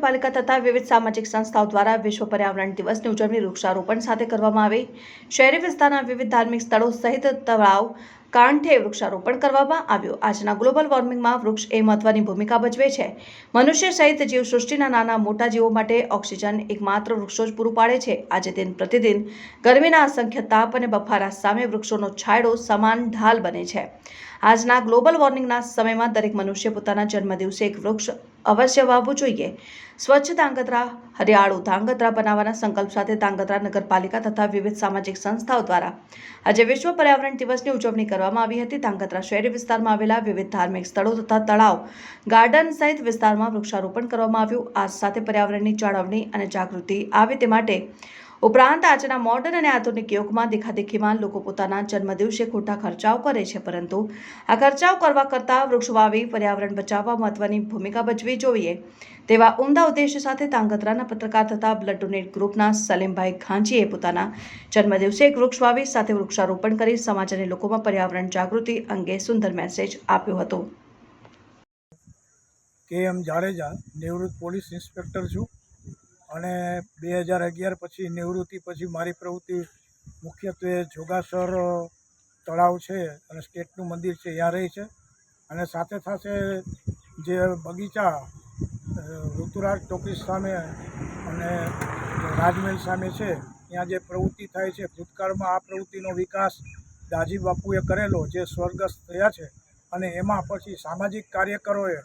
નગરપાલિકા તથા વિવિધ સામાજિક સંસ્થાઓ દ્વારા વિશ્વ પર્યાવરણ દિવસની ઉજવણી વૃક્ષારોપણ સાથે કરવામાં આવી. શહેરી વિસ્તારના વિવિધ ધાર્મિક સ્થળો સહિત તળાવ કાંઠે વૃક્ષારોપણ કરવામાં આવ્યું. આજના ગ્લોબલ વોર્મિંગમાં વૃક્ષ એ મહત્વની ભૂમિકા ભજવે છે. મનુષ્ય સહિત જીવસૃષ્ટિના નાના મોટા જીવો માટે ઓક્સિજન એકમાત્ર વૃક્ષો જ પૂરું પાડે છે. આજે દિન પ્રતિદિન ગરમીના અસંખ્ય તાપ અને બફારા સામે વૃક્ષોનો છાંયડો સમાન ઢાલ બને છે. આજના ગ્લોબલ વોર્મિંગના સમયમાં દરેક મનુષ્ય પોતાના જન્મદિવસે એક વૃક્ષ અવશ્ય વાવવું જોઈએ. સ્વચ્છ ધાંગધ્રા હરિયાળું ધાંગધ્રા બનાવવાના સંકલ્પ સાથે ધાંગધ્રા નગરપાલિકા તથા વિવિધ સામાજિક સંસ્થાઓ દ્વારા આજે વિશ્વ પર્યાવરણ દિવસની ઉજવણી કરવામાં આવી હતી. ધાંગધ્રા શહેરી વિસ્તારમાં આવેલા વિવિધ ધાર્મિક સ્થળો તથા તળાવ, ગાર્ડન સહિત વિસ્તારમાં વૃક્ષારોપણ કરવામાં આવ્યું. આ સાથે પર્યાવરણની જાળવણી અને જાગૃતિ આવે તે માટે ઉપરાંત આજના મોડર્ન અને આધુનિક યુગમાં દેખાદેખીમાં લોકો પોતાના જન્મદિવસે ખોટા ખર્ચાઓ કરે છે, પરંતુ આ ખર્ચાઓ કરવા કરતાં વૃક્ષ વાવી, પર્યાવરણ બચાવવા મહત્વની ભૂમિકા ભજવી જોઈએ. તેવા ઉમદા ઉદ્દેશ્ય સાથે તાંગધ્રાના પત્રકાર તથા બ્લડ ડોનેટ ગ્રુપના સલીમભાઈ ખાંચીએ પોતાના જન્મદિવસે એક વૃક્ષ વાવી, સાથે વૃક્ષારોપણ કરી સમાજ અને લોકોમાં પર્યાવરણ જાગૃતિ અંગે સુંદર મેસેજ આપ્યો હતો. કે એમ જાડેજા, નિવૃત્ત પોલીસ ઇન્સ્પેક્ટર છું. અને બે હજાર અગિયાર પછી નિવૃત્તિ, પછી મારી પ્રવૃત્તિ મુખ્યત્વે જોગાસર તળાવ છે અને સ્ટેટનું મંદિર છે ત્યાં રહી છે. અને સાથે સાથે જે બગીચા ઋતુરાજ ટોકીસ સામે અને રાજમહેલ સામે છે, ત્યાં જે પ્રવૃત્તિ થાય છે, ભૂતકાળમાં આ પ્રવૃત્તિનો વિકાસ દાજી બાપુએ કરેલો, જે સ્વર્ગસ્થ થયા છે. અને એમાં પછી સામાજિક કાર્યકરોએ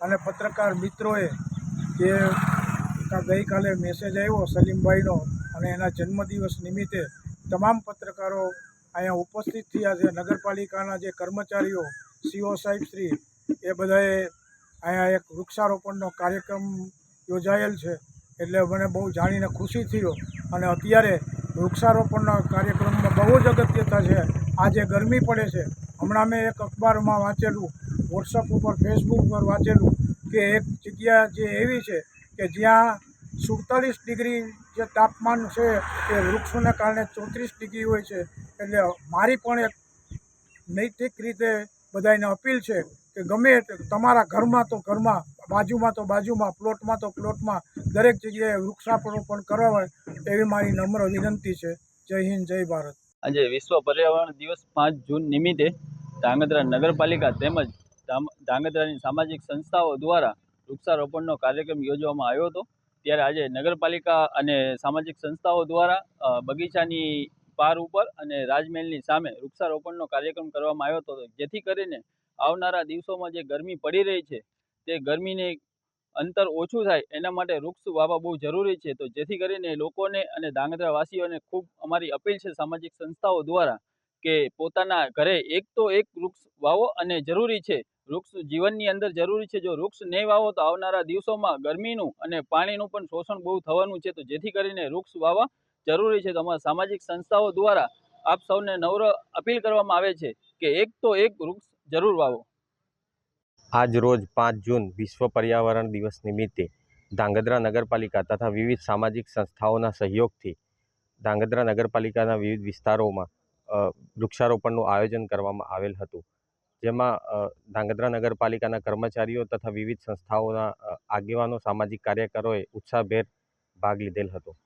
અને પત્રકાર મિત્રોએ જે ગઈકાલે મેસેજ આવ્યો સલીમભાઈનો અને એના જન્મદિવસ નિમિત્તે તમામ પત્રકારો અહીંયા ઉપસ્થિત થયા છે. નગરપાલિકાના જે કર્મચારીઓ સીઓ સાહેબશ્રી એ બધાએ અહીંયા એક વૃક્ષારોપણનો કાર્યક્રમ યોજાયેલ છે. એટલે મને બહુ જાણીને ખુશી થયો. અને અત્યારે વૃક્ષારોપણના કાર્યક્રમમાં બહુ જ અગત્યતા છે. આજે ગરમી પડે છે. હમણાં મેં એક અખબારમાં વાંચેલું વોટ્સઅપ ઉપર ફેસબુક પર વાંચેલું કે એક જગ્યા જે એવી છે કે જ્યાં સુડતાલીસ ડિગ્રી જે તાપમાન છે એ વૃક્ષોને કારણે ચોત્રીસ ડિગ્રી હોય છે. એટલે મારી પણ એક નૈતિક રીતે બધાને અપીલ છે કે ગમે તમારા ઘરમાં તો ઘરમાં, બાજુમાં તો બાજુમાં, પ્લોટમાં તો પ્લોટમાં, દરેક જગ્યાએ વૃક્ષારોપણ કરવા એવી મારી નમ્ર વિનંતી છે. જય હિન્દ, જય ભારત. આજે વિશ્વ પર્યાવરણ દિવસ પાંચ જૂન નિમિત્તે ધાંગધ્રા નગરપાલિકા તેમજ ધાંગધ્રાની સામાજિક સંસ્થાઓ દ્વારા વૃક્ષારોપણનો કાર્યક્રમ યોજવામાં આવ્યો હતો. ત્યારે આજે નગરપાલિકા અને સામાજિક સંસ્થાઓ દ્વારા બગીચાની પાર ઉપર અને રાજમહેલની સામે વૃક્ષારોપણનો કાર્યક્રમ કરવામાં આવ્યો હતો. જેથી કરીને આવનારા દિવસોમાં જે ગરમી પડી રહી છે, તે ગરમીને અંતર ઓછું થાય, એના માટે વૃક્ષ વાવવા બહુ જરૂરી છે. તો જેથી કરીને લોકોને અને ધાંગધ્રાવાસીઓને ખૂબ અમારી અપીલ છે. સામાજિક સંસ્થાઓ દ્વારા કે પોતાના ઘરે એક તો એક વૃક્ષ વાવો અને જરૂરી છે. વૃક્ષ જીવનની અંદર જરૂરી છે. જો વૃક્ષ નહીં વાવો તો આવનારા દિવસોમાં ગરમીનું અને પાણીનું પણ શોષણ બહુ થવાનું છે. તો જેથી કરીને વૃક્ષ વાવવા જરૂરી છે. તો અમારા સામાજિક સંસ્થાઓ દ્વારા આપ સૌને નમ્ર અપીલ કરવામાં આવે છે કે એક તો એક વૃક્ષ જરૂર વાવો. આજ રોજ પાંચ જૂન વિશ્વ પર્યાવરણ દિવસ નિમિત્તે ધાંગધ્રા નગરપાલિકા તથા વિવિધ સામાજિક સંસ્થાઓના સહયોગથી ધાંગધ્રા નગરપાલિકાના વિવિધ વિસ્તારોમાં વૃક્ષારોપણનું આયોજન કરવામાં આવેલ હતું. જેમાં ધાંગધ્રા નગરપાલિકાના કર્મચારીઓ તથા વિવિધ સંસ્થાઓના આગેવાનો, સામાજિક કાર્યકરોએ ઉત્સાહભેર ભાગ લીધેલ હતો.